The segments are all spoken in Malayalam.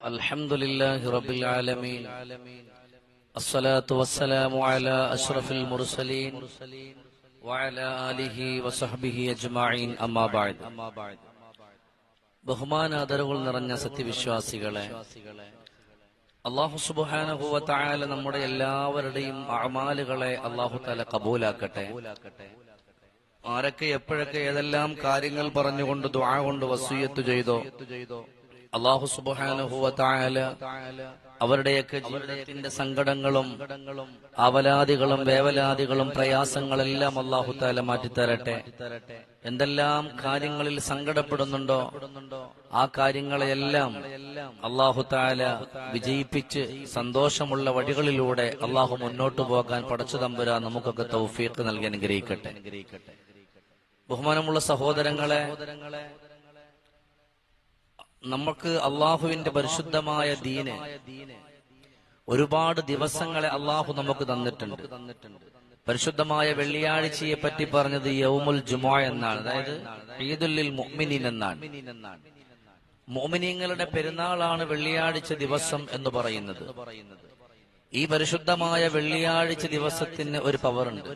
الحمد لله رب العالمين الصلاة والسلام على أشرف المرسلين وعلى آله وصحبه أجمعين أما بعد ബഹുമാനാദരവുകൾ നിറഞ്ഞ സത്യവിശ്വാസികളെ അള്ളാഹു സുബാനഹുവ തായാല നമ്മുടെ എല്ലാവരുടെയും അമാലുകളെ അള്ളാഹു താല കബൂലാക്കട്ടെ ആരൊക്കെ എപ്പോഴൊക്കെ ഏതെല്ലാം കാര്യങ്ങൾ പറഞ്ഞുകൊണ്ട് ദുആ കൊണ്ട് വസൂയത്ത് ചെയ്തോ അള്ളാഹു സുബാനുഹുവ തായാല അവരുടെയൊക്കെ ജീവിതത്തിന്റെ സങ്കടങ്ങളും അവലാദികളും വേവലാദികളും പ്രയാസങ്ങളെല്ലാം അള്ളാഹു താല മാറ്റിത്തരട്ടെ. എന്തെല്ലാം കാര്യങ്ങളിൽ സങ്കടപ്പെടുന്നുണ്ടോ ആ കാര്യങ്ങളെയെല്ലാം അള്ളാഹു താല വിജയിപ്പിച്ച് സന്തോഷമുള്ള വഴികളിലൂടെ അള്ളാഹു മുന്നോട്ടു പോകാൻ പടച്ചു തമ്പുരാ നമുക്കൊക്കെ തൗഫീഖ് നൽകി അനുഗ്രഹിക്കട്ടെ. ബഹുമാനമുള്ള സഹോദരങ്ങളെ നമുക്ക് അള്ളാഹുവിന്റെ പരിശുദ്ധമായ ദീന് ഒരുപാട് ദിവസങ്ങളെ അള്ളാഹു നമുക്ക് തന്നിട്ടുണ്ട്. പരിശുദ്ധമായ വെള്ളിയാഴ്ചയെ പറ്റി പറഞ്ഞത് യൗമുൽ ജുമാ എന്നാണ്. അതായത് ഈദുല്ലിൽ മുഅ്മിനീൻ എന്നാണ്. മോമിനിയങ്ങളുടെ പെരുന്നാളാണ് വെള്ളിയാഴ്ച ദിവസം എന്ന് പറയുന്നത്. ഈ പരിശുദ്ധമായ വെള്ളിയാഴ്ച ദിവസത്തിന് ഒരു പവറുണ്ട്.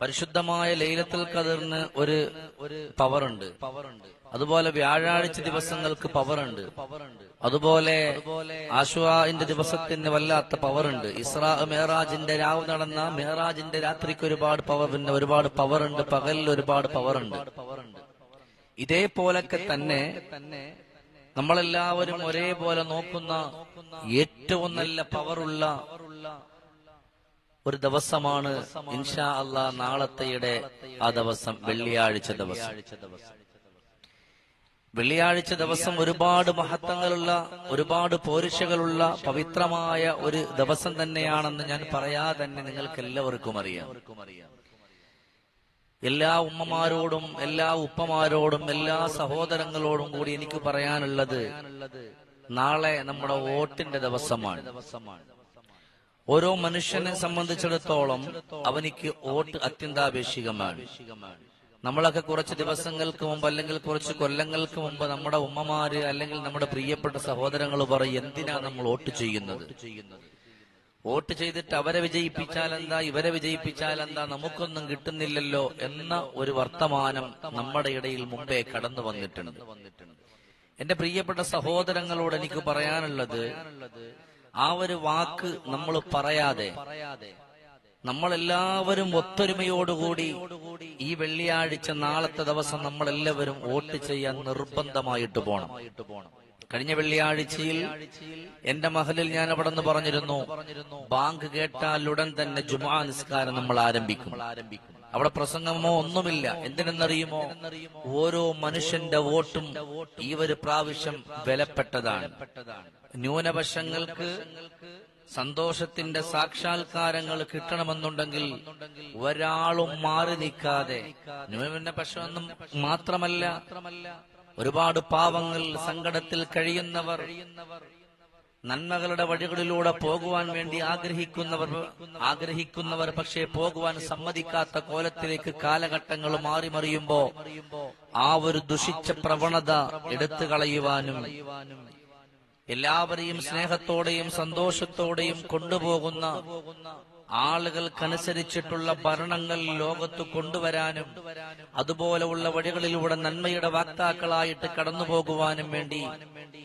പരിശുദ്ധമായ ലൈലത്തിൽ കതിർന്ന് ഒരു ഒരു പവറുണ്ട്. അതുപോലെ വ്യാഴാഴ്ച ദിവസങ്ങൾക്ക് പവറുണ്ട്. അതുപോലെ ആശുവാന്റെ ദിവസത്തിന് വല്ലാത്ത പവറുണ്ട്. ഇസ്രാ മേറാജിന്റെ രാവ് നടന്ന മേറാജിന്റെ രാത്രിക്ക് ഒരുപാട് പവർ പിന്നെ ഒരുപാട് പവറുണ്ട്. പകലിൽ ഒരുപാട് പവറുണ്ട്. ഇതേപോലൊക്കെ തന്നെ നമ്മളെല്ലാവരും ഒരേപോലെ നോക്കുന്ന ഏറ്റവും നല്ല പവറുള്ള ഒരു ദിവസമാണ് ഇൻഷാ അള്ളാ നാളത്തെയുടെ ആ ദിവസം വെള്ളിയാഴ്ച ദിവസം. വെള്ളിയാഴ്ച ദിവസം ഒരുപാട് മഹത്വങ്ങളുള്ള ഒരുപാട് പോരുഷകളുള്ള പവിത്രമായ ഒരു ദിവസം തന്നെയാണെന്ന് ഞാൻ പറയാതെ തന്നെ നിങ്ങൾക്ക് എല്ലാവർക്കും അറിയാം. എല്ലാ ഉമ്മമാരോടും എല്ലാ ഉപ്പമാരോടും എല്ലാ സഹോദരങ്ങളോടും കൂടി എനിക്ക് പറയാനുള്ളത് നാളെ നമ്മുടെ വോട്ടിന്റെ ദിവസമാണ്. ഓരോ മനുഷ്യനെ സംബന്ധിച്ചിടത്തോളം അവനിക്ക് വോട്ട് അത്യന്താപേക്ഷികമാണ്. നമ്മളൊക്കെ കുറച്ച് ദിവസങ്ങൾക്ക് മുമ്പ് അല്ലെങ്കിൽ കുറച്ച് കൊല്ലങ്ങൾക്ക് മുമ്പ് നമ്മുടെ ഉമ്മമാര് അല്ലെങ്കിൽ നമ്മുടെ പ്രിയപ്പെട്ട സഹോദരങ്ങൾ പറയും എന്തിനാ നമ്മൾ വോട്ട് ചെയ്യുന്നത്? വോട്ട് ചെയ്തിട്ട് അവരെ വിജയിപ്പിച്ചാൽ എന്താ ഇവരെ വിജയിപ്പിച്ചാൽ എന്താ നമുക്കൊന്നും കിട്ടുന്നില്ലല്ലോ എന്ന ഒരു വർത്തമാനം നമ്മുടെ ഇടയിൽ മുമ്പേ കടന്നു വന്നിട്ടുണ്ട്. എന്റെ പ്രിയപ്പെട്ട സഹോദരങ്ങളോട് എനിക്ക് പറയാനുള്ളത് ആ ഒരു വാക്ക് നമ്മൾ പറയാതെ നമ്മളെല്ലാവരും ഒത്തൊരുമയോടുകൂടി ഈ വെള്ളിയാഴ്ച നാളത്തെ ദിവസം നമ്മളെല്ലാവരും വോട്ട് ചെയ്യാൻ നിർബന്ധമായിട്ട് പോണം. കഴിഞ്ഞ വെള്ളിയാഴ്ചയിൽ എന്റെ മഹലിൽ ഞാൻ അവിടെ നിന്ന് പറഞ്ഞിരുന്നു ബാങ്ക് കേട്ടാൽ ഉടൻ തന്നെ ജുമാ നിസ്കാരം നമ്മൾ ആരംഭിക്കും ആരംഭിക്കും. അവിടെ പ്രസംഗമോ ഒന്നുമില്ല. എന്തിനെന്നറിയുമോ? ഓരോ മനുഷ്യന്റെ വോട്ടും ഈ ഒരു പ്രാവശ്യം വിലപ്പെട്ടതാണ്. ന്യൂനപക്ഷങ്ങൾക്ക് സന്തോഷത്തിന്റെ സാക്ഷാത്കാരങ്ങൾ കിട്ടണമെന്നുണ്ടെങ്കിൽ ഒരാളും മാറി നിൽക്കാതെ ന്യൂനപക്ഷമൊന്നും മാത്രമല്ല ഒരുപാട് പാവങ്ങൾ സങ്കടത്തിൽ കഴിയുന്നവർ നന്മകളുടെ വഴികളിലൂടെ പോകുവാൻ വേണ്ടി ആഗ്രഹിക്കുന്നവർ ആഗ്രഹിക്കുന്നവർ പക്ഷേ പോകുവാൻ സമ്മതിക്കാത്ത കോലത്തിലേക്ക് കാലഘട്ടങ്ങൾ മാറി മറിയുമ്പോ ആ ഒരു ദുഷിച്ച പ്രവണത എടുത്തു കളയുവാനും എല്ലാവരെയും സ്നേഹത്തോടെയും സന്തോഷത്തോടെയും കൊണ്ടുപോകുന്ന ആളുകൾക്കനുസരിച്ചിട്ടുള്ള ഭരണങ്ങൾ ലോകത്ത് കൊണ്ടുവരാനും അതുപോലെയുള്ള വഴികളിലൂടെ നന്മയുടെ വാക്താക്കളായിട്ട് കടന്നു പോകുവാനും വേണ്ടി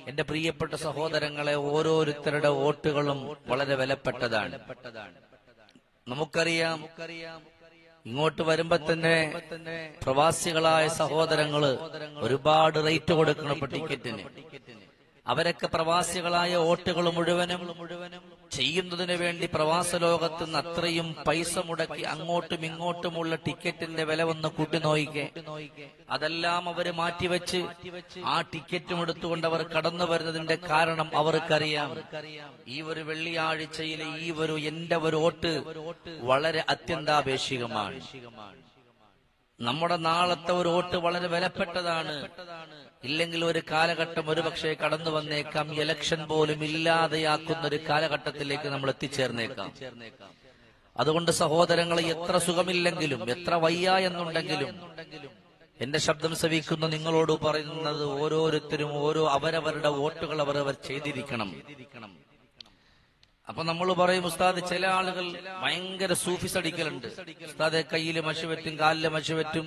എന്റെ പ്രിയപ്പെട്ട സഹോദരങ്ങളെ ഓരോരുത്തരുടെ വോട്ടുകളും വളരെ വിലപ്പെട്ടതാണ്. നമുക്കറിയാം ഇങ്ങോട്ട് വരുമ്പോ തന്നെ പ്രവാസികളായ സഹോദരങ്ങൾ ഒരുപാട് റേറ്റ് കൊടുക്കണം ടിക്കറ്റിന്. അവരൊക്കെ പ്രവാസികളായ ഓട്ടുകൾ മുഴുവനും ചെയ്യുന്നതിന് വേണ്ടി പ്രവാസ ലോകത്ത് നിന്ന് അത്രയും പൈസ മുടക്കി അങ്ങോട്ടും ഇങ്ങോട്ടുമുള്ള ടിക്കറ്റിന്റെ വില ഒന്ന് കൂട്ടി നോയിക്കെ അതെല്ലാം അവർ മാറ്റിവെച്ച് ആ ടിക്കറ്റും എടുത്തുകൊണ്ട് അവർ കടന്നു വരുന്നതിന്റെ കാരണം അവർക്കറിയാം. ഈ ഒരു വെള്ളിയാഴ്ചയിലെ ഈ ഒരു എന്റെ ഒരു ഓട്ട് വളരെ അത്യന്താപേക്ഷികമാണ്. നമ്മുടെ നാളത്തെ ഒരു വോട്ട് വളരെ വിലപ്പെട്ടതാണ്. ഇല്ലെങ്കിൽ ഒരു കാലഘട്ടം ഒരുപക്ഷെ കടന്നു വന്നേക്കാം. ഇലക്ഷൻ പോലും ഇല്ലാതെയാക്കുന്ന ഒരു കാലഘട്ടത്തിലേക്ക് നമ്മൾ എത്തിച്ചേർന്നേക്കാം. അതുകൊണ്ട് സഹോദരങ്ങളെ എത്ര സുഖമില്ലെങ്കിലും എത്ര വയ്യ എന്നുണ്ടെങ്കിലും എന്റെ ശബ്ദം ശ്രവിക്കുന്ന നിങ്ങളോട് പറയുന്നത് ഓരോരുത്തരും ഓരോ അവരവരുടെ വോട്ടുകൾ അവരവർ ചെയ്തിരിക്കണം. അപ്പൊ നമ്മൾ പറയും ഉസ്താദ് ചില ആളുകൾ ഭയങ്കര സൂഫിസ് അടിക്കലുണ്ട്. ഉസ്താദ് കയ്യിൽ മഷി പറ്റും കാലിൽ മഷി പറ്റും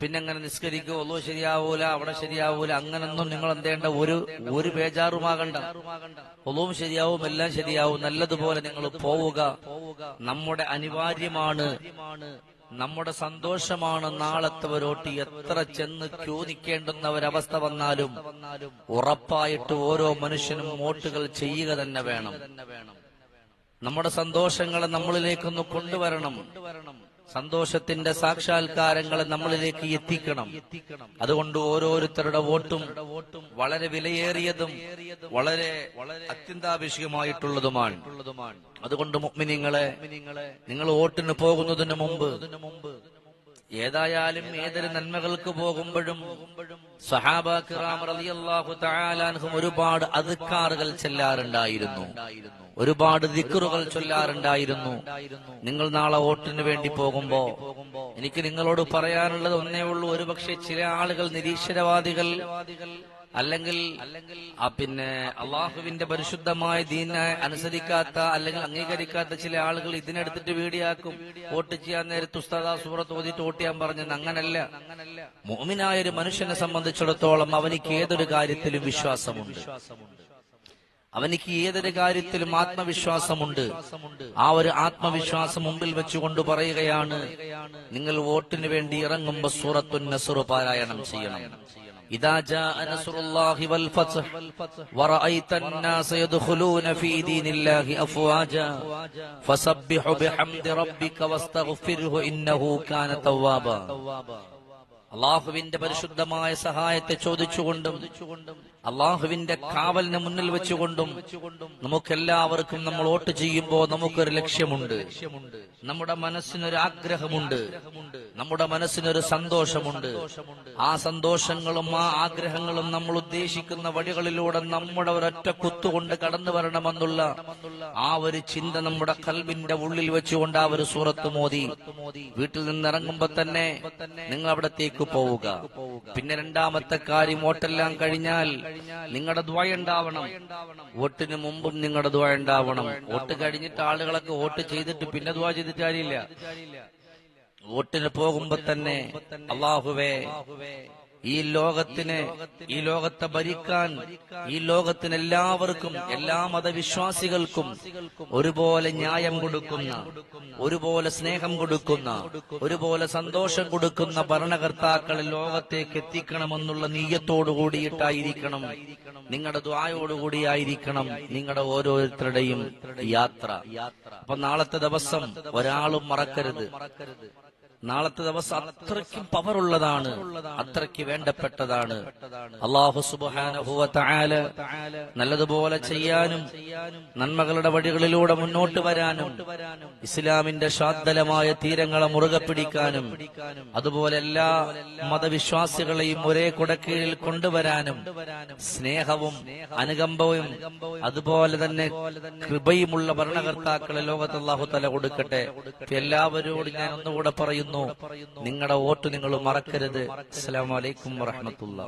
പിന്നെ അങ്ങനെ നിസ്കരിക്കുക. ഒന്നോ ശരിയാവൂല അവിടെ ശരിയാവൂല. അങ്ങനൊന്നും നിങ്ങൾ എന്തേണ്ട ഒരു ഒരു പേജാറുമാകണ്ട ഒന്നും ശരിയാവും എല്ലാം ശരിയാവും. നല്ലതുപോലെ നിങ്ങൾ പോവുക. നമ്മുടെ അനിവാര്യമാണ് നമ്മുടെ സന്തോഷമാണ് നാളത്തെ ഒരോട്ടി എത്ര ചെന്ന് ക്യൂ നിൽക്കേണ്ടുന്ന ഒരവസ്ഥ വന്നാലും ഉറപ്പായിട്ട് ഓരോ മനുഷ്യനും വോട്ടുകൾ ചെയ്യുക തന്നെ വേണം. നമ്മുടെ സന്തോഷങ്ങളെ നമ്മളിലേക്കൊന്ന് കൊണ്ടുവരണം. സന്തോഷത്തിന്റെ സാക്ഷാത്കാരങ്ങളെ നമ്മളിലേക്ക് എത്തിക്കണം. അതുകൊണ്ട് ഓരോരുത്തരുടെ വോട്ടും വളരെ വിലയേറിയതും വളരെ അത്യന്താപേക്ഷികമായിട്ടുള്ളതുമാണ്. അതുകൊണ്ട് മുഗ്മിനിങ്ങളെ നിങ്ങൾ വോട്ടിന് പോകുന്നതിന് മുമ്പ് ഏതായാലും ഏതൊരു നന്മകൾക്ക് പോകുമ്പോഴും ഒരുപാട് അതുക്കാറുകൾ ചെല്ലാറുണ്ടായിരുന്നു. ഒരുപാട് ദിക്കറുകൾ ചൊല്ലാറുണ്ടായിരുന്നു. നിങ്ങൾ നാളെ വോട്ടിന് വേണ്ടി പോകുമ്പോ എനിക്ക് നിങ്ങളോട് പറയാനുള്ളത് ഒന്നേ ഉള്ളൂ. ഒരുപക്ഷെ ചില ആളുകൾ നിരീശ്വരവാദികൾ അല്ലെങ്കിൽ ആ പിന്നെ അള്ളാഹുവിന്റെ പരിശുദ്ധമായ ദീനെ അനുസരിക്കാത്ത അല്ലെങ്കിൽ അംഗീകരിക്കാത്ത ചില ആളുകൾ ഇതിനെടുത്തിട്ട് വീടിയാക്കും വോട്ട് ചെയ്യാൻ നേരത്ത് ഉസ്താദ സൂറത്ത് ഓതിട്ട് വോട്ട് ചെയ്യാൻ പറഞ്ഞത് അങ്ങനല്ല. മോമിനായ ഒരു മനുഷ്യനെ സംബന്ധിച്ചിടത്തോളം അവനിക്ക് ഏതൊരു കാര്യത്തിലും വിശ്വാസമുണ്ട് അവനിക്ക് ഏതൊരു കാര്യത്തിലും ആത്മവിശ്വാസമുണ്ട് ആ ഒരു ആത്മവിശ്വാസം മുമ്പിൽ വെച്ചുകൊണ്ട് പറയുകയാണ് നിങ്ങൾ വോട്ടിന് വേണ്ടി ഇറങ്ങുമ്പോ സൂറത്തുൻ നസുറു പാരായണം ചെയ്യണം إذا جاء نصر الله والفتح ورأيت الناس يدخلون في دين الله أفواجا فسبح بحمد ربك واستغفره إنه كان توابا അള്ളാഹുവിന്റെ പരിശുദ്ധമായ സഹായത്തെ ചോദിച്ചുകൊണ്ടും അള്ളാഹുവിന്റെ കാവലിന് മുന്നിൽ വെച്ചുകൊണ്ടും നമുക്കെല്ലാവർക്കും നമ്മൾ വോട്ട് ചെയ്യുമ്പോൾ നമുക്കൊരു ലക്ഷ്യമുണ്ട്. നമ്മുടെ മനസ്സിനൊരു ആഗ്രഹമുണ്ട് നമ്മുടെ മനസ്സിനൊരു സന്തോഷമുണ്ട്. ആ സന്തോഷങ്ങളും ആ ആഗ്രഹങ്ങളും നമ്മൾ ഉദ്ദേശിക്കുന്ന വഴികളിലൂടെ നമ്മുടെ ഒരൊറ്റ കുത്തുകൊണ്ട് കടന്നു വരണമെന്നുള്ള ആ ഒരു ചിന്ത നമ്മുടെ കൽവിന്റെ ഉള്ളിൽ വെച്ചുകൊണ്ട് ആ ഒരു സൂറത്ത് മോദി വീട്ടിൽ നിന്ന് നിന്നിറങ്ങുമ്പോ തന്നെ നിങ്ങൾ അവിടത്തേക്ക് പോവുക. പിന്നെ രണ്ടാമത്തെ കാര്യം വോട്ടെല്ലാം കഴിഞ്ഞാൽ നിങ്ങളുടെ ദ്വയ ഉണ്ടാവണം. വോട്ടിന് മുമ്പും നിങ്ങളുടെ ദ്വയ ഉണ്ടാവണം. വോട്ട് കഴിഞ്ഞിട്ട് ആളുകളൊക്കെ വോട്ട് ചെയ്തിട്ട് പിന്നെ ദ്വാ ചെയ്തിട്ട് കാര്യമില്ല. വോട്ടിന് പോകുമ്പോ തന്നെ അള്ളാഹുവേ ഈ ലോകത്തിന് ഈ ലോകത്തെ ഭരിക്കാൻ ഈ ലോകത്തിന് എല്ലാവർക്കും എല്ലാ മതവിശ്വാസികൾക്കും ഒരുപോലെ ന്യായം കൊടുക്കുന്ന ഒരുപോലെ സ്നേഹം കൊടുക്കുന്ന ഒരുപോലെ സന്തോഷം കൊടുക്കുന്ന ഭരണകർത്താക്കളെ ലോകത്തേക്ക് എത്തിക്കണമെന്നുള്ള നീയത്തോടു കൂടിയിട്ടായിരിക്കണം നിങ്ങളുടെ ദ്വായോടുകൂടിയായിരിക്കണം നിങ്ങളുടെ ഓരോരുത്തരുടെയും യാത്ര. അപ്പൊ നാളത്തെ ദിവസം ഒരാളും മറക്കരുത്. നാളത്തെ ദിവസം അത്രയ്ക്കും പവറുള്ളതാണ് അത്രയ്ക്ക് വേണ്ടപ്പെട്ടതാണ്. അള്ളാഹു സുബാന നല്ലതുപോലെ ചെയ്യാനും നന്മകളുടെ വഴികളിലൂടെ മുന്നോട്ട് വരാനും ഇസ്ലാമിന്റെ ശാദ്ദലമായ തീരങ്ങളെ മുറുകെ പിടിക്കാനും അതുപോലെ എല്ലാ മതവിശ്വാസികളെയും ഒരേ കുടക്കീഴിൽ കൊണ്ടുവരാനും സ്നേഹവും അനുകമ്പവും അതുപോലെ തന്നെ കൃപയുമുള്ള ഭരണകർത്താക്കളെ ലോകത്ത് അള്ളാഹു തല കൊടുക്കട്ടെ. എല്ലാവരോടും ഞാൻ ഒന്നുകൂടെ പറയുന്നു നിങ്ങളുടെ വോട്ട് നിങ്ങൾ മറക്കരുത്. അസ്സലാമലൈക്കും വറഹമത്തുള്ള